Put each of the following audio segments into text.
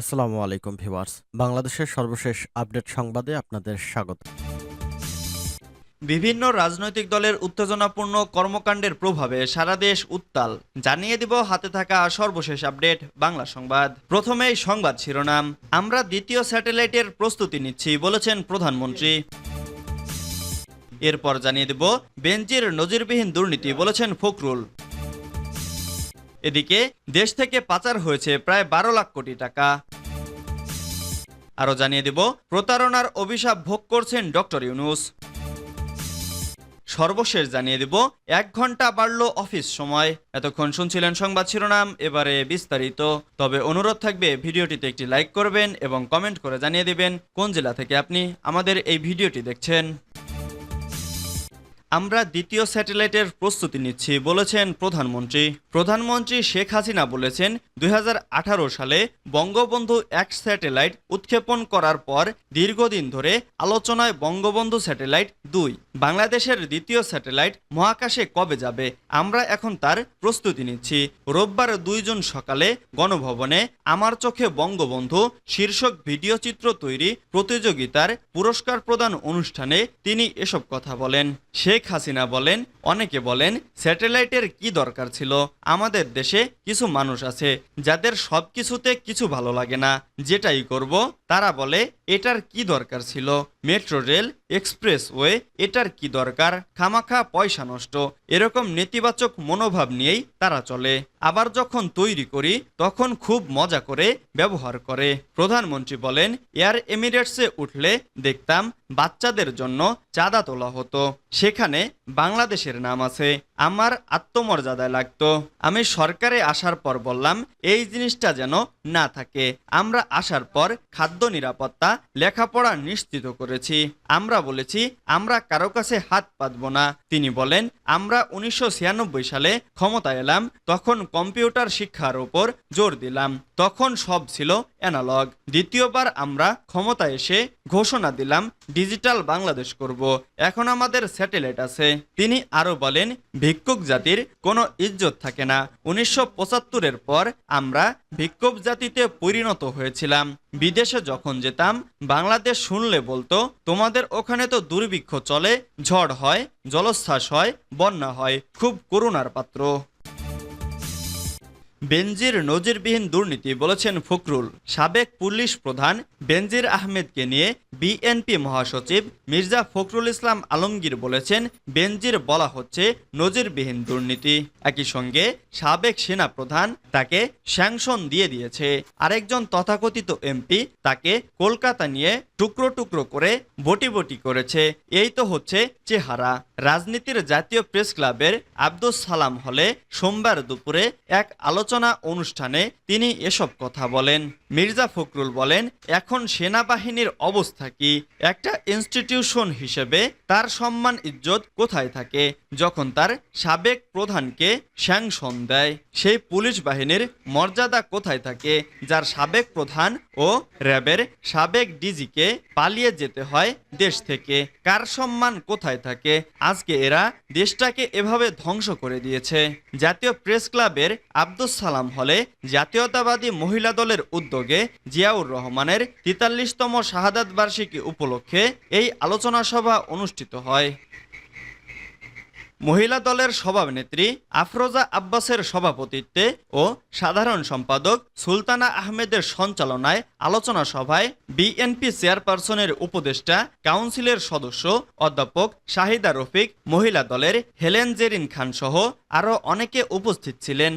আসসালামু আলাইকুম ভিউয়ার্স। বাংলাদেশের সর্বশেষ আপডেট সংবাদে আপনাদের স্বাগত। বিভিন্ন রাজনৈতিক দলের উত্তেজনাপূর্ণ কর্মকাণ্ডের প্রভাবে সারা দেশ উত্তাল। জানিয়ে দিব হাতে থাকা সর্বশেষ আপডেট বাংলা সংবাদ। প্রথমেই সংবাদ শিরোনাম, আমরা দ্বিতীয় স্যাটেলাইটের প্রস্তুতি নিচ্ছি বলেছেন প্রধানমন্ত্রী। এরপর জানিয়ে দেব বেঞ্জির নজিরবিহীন দুর্নীতি বলেছেন ফখরুল। এদিকে দেশ থেকে পাচার হয়েছে প্রায় বারো লাখ কোটি টাকা। আরও জানিয়ে দেব, প্রতারণার অভিশাপ ভোগ করছেন ডক্টর ইউনুস। সর্বশেষ জানিয়ে দেব, এক ঘণ্টা বাড়ল অফিস সময়। এতক্ষণ শুনছিলেন সংবাদ শিরোনাম, এবারে বিস্তারিত। তবে অনুরোধ থাকবে, ভিডিওটিতে একটি লাইক করবেন এবং কমেন্ট করে জানিয়ে দেবেন কোন জেলা থেকে আপনি আমাদের এই ভিডিওটি দেখছেন। আমরা দ্বিতীয় স্যাটেলাইটের প্রস্তুতি নিচ্ছি, বলেছেন প্রধানমন্ত্রী। প্রধানমন্ত্রী শেখ হাসিনা বলেছেন দু হাজার আঠারো সালে বঙ্গবন্ধু এক স্যাটেলাইট উৎক্ষেপণ করার পর দীর্ঘদিন ধরে আলোচনায় বঙ্গবন্ধু স্যাটেলাইট দুই, বাংলাদেশের দ্বিতীয় স্যাটেলাইট মহাকাশে কবে যাবে, আমরা এখন তার প্রস্তুতি নিচ্ছি। রোববার দুই জুন সকালে গণভবনে আমার চোখে বঙ্গবন্ধু শীর্ষক ভিডিও চিত্র তৈরি প্রতিযোগিতার পুরস্কার প্রদান অনুষ্ঠানে তিনি এসব কথা বলেন। শেখ হাসিনা বলেন, অনেকে বলেন, স্যাটেলাইটের কি দরকার ছিল? আমাদের দেশে কিছু মানুষ আছে যাদের সব কিছুতে কিছু ভালো লাগে না, যেটাই করব তারা বলে, এটার কি দরকার ছিল? মেট্রো রেল, এক্সপ্রেসওয়ে, এটার কি দরকার? খামাখা, পয়সা নষ্ট। এরকম নেতিবাচক মনোভাব নিয়েই তারা চলে। আবার যখন তৈরি করি, তখন খুব মজা করে ব্যবহার করে। প্রধানমন্ত্রী বলেন, এয়ার এমিরেটসে উঠলে দেখতাম বাচ্চাদের জন্য চাঁদা তোলা হতো। সেখানে বাংলাদেশের নাম আছে। আমার আত্মমর্যাদায় লাগতো। আমি সরকারে আসার পর বললাম, এই জিনিসটা যেন না থাকে। আমরা আসার পর খাদ্য নিরাপত্তা লেখাপড়া নিশ্চিত করেছি। আমরা বলেছি, আমরা কারও কাছে হাত পাতব না। তিনি বলেন, আমরা উনিশশো ছিয়ানব্বই সালে ক্ষমতায় এলাম, তখন কম্পিউটার শিক্ষার ওপর জোর দিলাম। তখন সব ছিল অ্যানালগ। দ্বিতীয়বার আমরা ক্ষমতা এসে ঘোষণা দিলাম, ডিজিটাল বাংলাদেশ করব। এখন আমাদের স্যাটেলাইট আছে। তিনি আরও বলেন, ভিক্ষুক জাতির কোনো ইজ্জত থাকে না। উনিশশো পঁচাত্তরের পর আমরা ভিক্ষুক জাতিতে পরিণত হয়েছিলাম। বিদেশে যখন যেতাম, বাংলাদেশ শুনলে বলতো, তোমাদের ওখানে তো দুর্ভিক্ষ চলে, ঝড় হয়, জলোচ্ছ্বাস হয়, বন্যা হয়, খুব করুণার পাত্র। বেনজির নজিরবিহীন দুর্নীতি বলেছেন ফখরুল। সাবেক পুলিশ প্রধান বেনজির আহমেদকে নিয়ে বিএনপি মহাসচিব মির্জা ফখরুল ইসলাম আলমগীর বলেছেন, বেনজির বলা হচ্ছে নজিরবিহীন দুর্নীতি। একই সঙ্গে সাবেক সেনা প্রধান তাকে স্যাংশন দিয়ে দিয়েছে। আরেকজন তথাকথিত এমপি তাকে কলকাতা নিয়ে টুকরো টুকরো করে বটি বটি করেছে। এই তো হচ্ছে চেহারা। রাজনীতির জাতীয় প্রেস ক্লাবের আব্দুস সালাম হলে সোমবার দুপুরে এক আলোচনা অনুষ্ঠানে তিনি এসব কথা বলেন। মির্জা ফখরুল বলেন, এখন সেনাবাহিনীর অবস্থা কি? একটা ইনস্টিটিউশন হিসেবে তার সম্মান, ইজ্জত কোথায় থাকে? যখন তার সাবেক প্রধানকে স্যাংশন দেয়, সেই পুলিশ বাহিনীর মর্যাদা কোথায় থাকে? যার সাবেক প্রধান ও র্যাবের সাবেক ডিজিকে পালিয়ে যেতে হয় দেশ থেকে। কার সম্মান কোথায় থাকে? আজকে এরা দেশটাকে এভাবে ধ্বংস করে দিয়েছে। জাতীয় প্রেস ক্লাবের আব্দুস সালাম হলে জাতীয়তাবাদী মহিলা দলের উদ্যোগে জিয়াউর রহমানের তেতাল্লিশতম শাহাদাত বার্ষিকী উপলক্ষে এই আলোচনা সভা অনুষ্ঠিত হয়। মহিলা দলের সভানেত্রী আফরোজা আব্বাসের সভাপতিত্বে ও সাধারণ সম্পাদক সুলতানা আহমেদের সঞ্চালনায় আলোচনা সভায় বিএনপি চেয়ারপারসনের উপদেষ্টা, কাউন্সিলের সদস্য অধ্যাপক শাহিদা রফিক, মহিলা দলের হেলেন জেরিন খান সহ আরও অনেকে উপস্থিত ছিলেন।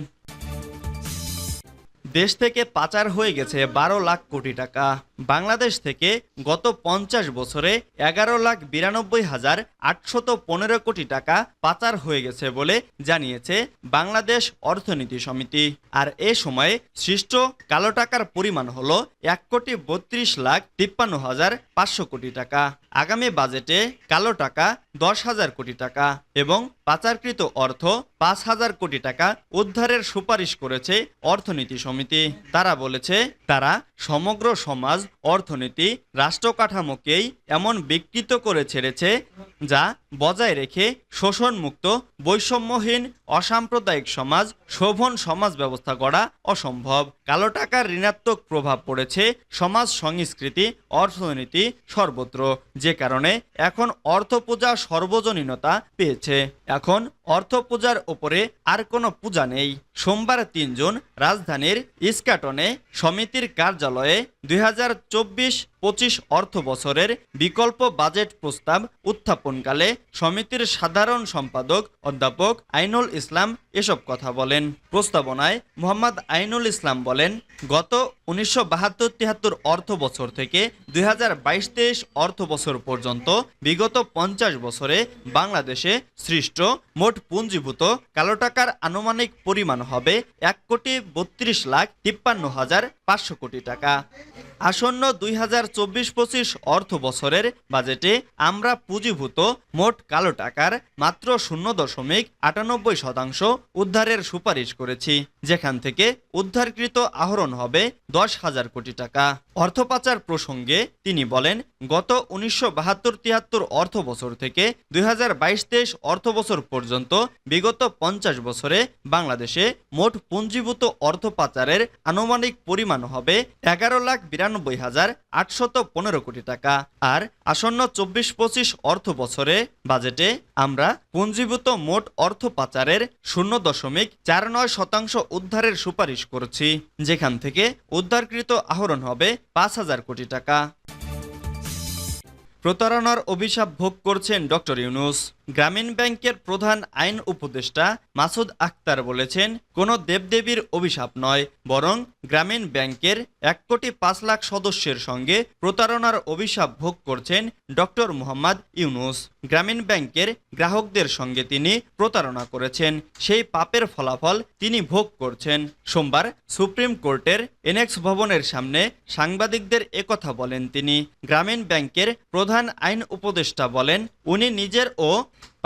দেশ থেকে পাচার হয়ে গেছে বারো লাখ কোটি টাকা। বাংলাদেশ থেকে গত পঞ্চাশ বছরে এগারো লাখ বিরানব্বই হাজার আটশত পনেরো কোটি টাকা পাচার হয়ে গেছে বলে জানিয়েছে বাংলাদেশ অর্থনীতি সমিতি। আর এ সময়ে সৃষ্ট কালো টাকার পরিমাণ হল এক কোটি বত্রিশ লাখ তিপ্পান্ন হাজার পাঁচশো কোটি টাকা। আগামী বাজেটে কালো টাকা দশ হাজার কোটি টাকা এবং পাচারকৃত অর্থ পাঁচ হাজার কোটি টাকা উদ্ধারের সুপারিশ করেছে অর্থনীতি সমিতি। তারা বলেছে, তারা সমগ্র সমাজ, অর্থনীতি রাষ্ট্র কাঠামোকেই এমন বিকৃত করে ছেড়েছে যা বজায় রেখে শোষণমুক্ত, বৈষম্যহীন, অসাম্প্রদায়িক সমাজ, শোভন সমাজ ব্যবস্থা গড়া অসম্ভব। কালো টাকার ঋণাত্মক প্রভাব পড়েছে সমাজ সংস্কৃতি, অর্থনীতি সর্বত্র। যে কারণে এখন অর্থপূজা সর্বজনীনতা পেয়েছে। এখন অর্থ পূজার ওপরে আর কোনো পূজা নেই। সোমবার তিনজন রাজধানীর ইস্কাটনে সমিতির কার্যালয়ে দুই হাজার চব্বিশ পঁচিশ অর্থ বছরের বিকল্প বাজেট প্রস্তাব উত্থাপনকালে সমিতির সাধারণ সম্পাদক অধ্যাপক আইনুল ইসলাম এসব কথা বলেন। প্রস্তাবনায় মোহাম্মদ আইনুল ইসলাম বলেন, গত উনিশশো বাহাত্তর তিয়াত্তর অর্থ বছর থেকে দুই হাজার বাইশ তেইশ অর্থ বছর পর্যন্ত বিগত পঞ্চাশ বছরে বাংলাদেশে সৃষ্ট মোট পুঞ্জীভূত, কালো টাকার আনুমানিক পরিমাণ হবে এক কোটি বত্রিশ লাখ তিপ্পান্ন হাজার পাঁচশো কোটি টাকা। আসন্ন দুই হাজার চব্বিশ পঁচিশ অর্থ বছরের বাজেটে আমরা পুঁজিভূত মোট কালো টাকার মাত্র শূন্য দশমিক আটানব্বই শতাংশ উদ্ধারের সুপারিশ করেছি, যেখান থেকে উদ্ধারকৃত আহরণ হবে দশ হাজার কোটি টাকা। অর্থ পাচার প্রসঙ্গে তিনি বলেন, গত উনিশশো বাহাত্তর তিয়াত্তর অর্থ বছর থেকে দুই হাজার বাইশ তেইশ অর্থ বছর পর্যন্ত বিগত পঞ্চাশ বছরে বাংলাদেশে মোট পুঞ্জীভূত অর্থ পাচারের আনুমানিক পরিমাণ হবে এগারো লাখ বিরানব্বই হাজার আটশত পনেরো কোটি টাকা। আর আসন্ন চব্বিশ পঁচিশ অর্থ বছরে বাজেটে আমরা পুঞ্জীভূত মোট অর্থ পাচারের শূন্য দশমিক চার নয় শতাংশ উদ্ধারের সুপারিশ করছি, যেখান থেকে উদ্ধারকৃত আহরণ হবে পাঁচ হাজার কোটি টাকা। প্রতারণার অভিশাপ ভোগ করছেন ডক্টর ইউনুস। গ্রামীণ ব্যাংকের প্রধান আইন উপদেষ্টা মাসুদ আক্তার বলেছেন, কোনো দেবদেবীর অভিশাপ নয়, বরং গ্রামীণ ব্যাংকের এক কোটি পাঁচ লাখ সদস্যের সঙ্গে প্রতারণার অভিশাপ ভোগ করছেন ডক্টর মোহাম্মদ ইউনুস। গ্রামীণ ব্যাংকের গ্রাহকদের সঙ্গে তিনি প্রতারণা করেছেন, সেই পাপের ফলাফল তিনি ভোগ করছেন। সোমবার সুপ্রিম কোর্টের এনএক্স ভবনের সামনে সাংবাদিকদের একথা বলেন তিনি। গ্রামীণ ব্যাংকের প্রধান আইন উপদেষ্টা বলেন উনি নিজের ও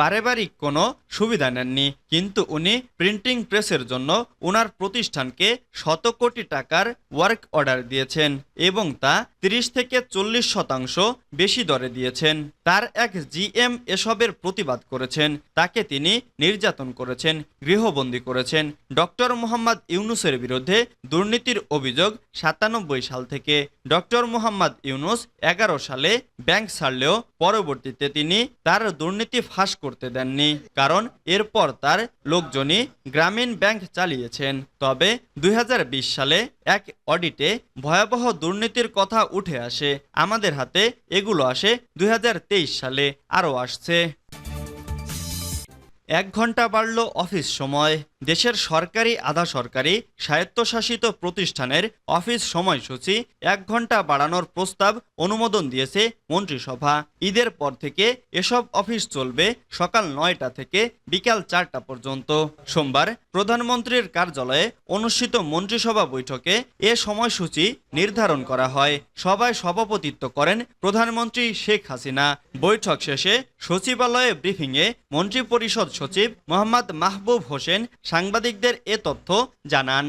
পারিবারিক কোনো সুবিধা নেননি। কিন্তু উনি প্রিন্টিং প্রেসের জন্য ওনার প্রতিষ্ঠানকে শত কোটি টাকার ওয়ার্ক অর্ডার দিয়েছেন এবং তা তিরিশ থেকে চল্লিশ শতাংশ বেশি দরে দিয়েছেন। তার এক জিএম এসবের প্রতিবাদ করেছেন। তাকে তিনি নির্যাতন করেছেন, গৃহবন্দী করেছেন। ডক্টর মোহাম্মদ ইউনুসের বিরুদ্ধে দুর্নীতির অভিযোগ সাতানব্বই সাল থেকে। ডক্টর মোহাম্মদ ইউনুস এগারো সালে ব্যাংক ছাড়লেও পরবর্তীতে তিনি তার দুর্নীতি ফাঁস করতে দেননি, কারণ এরপর তার লোকজনই গ্রামীণ ব্যাংক চালিয়েছেন। তবে দুই হাজার বিশ সালে এক অডিটে ভয়াবহ দুর্নীতির কথা উঠে আসে। আমাদের হাতে এগুলো আসে দুই হাজার তেইশ সালে, আরও আসছে। এক ঘণ্টা বাড়ল অফিস সময়। দেশের সরকারি, আধা সরকারি, স্বায়ত্তশাসিত প্রতিষ্ঠানের অফিস সময়সূচি এক ঘণ্টা বাড়ানোর প্রস্তাব অনুমোদন দিয়েছে মন্ত্রিসভা। ঈদের পর থেকে এসব অফিস চলবে সকাল নয়টা থেকে বিকাল চারটা পর্যন্ত। সোমবার প্রধানমন্ত্রীর কার্যালয়ে অনুষ্ঠিত মন্ত্রিসভা বৈঠকে এ সময়সূচি নির্ধারণ করা হয়। সভায় সভাপতিত্ব করেন প্রধানমন্ত্রী শেখ হাসিনা। বৈঠক শেষে সচিবালয়ে ব্রিফিংয়ে মন্ত্রিপরিষদ সচিব মোহাম্মদ মাহবুব হোসেন সাংবাদিকদের এ তথ্য জানান।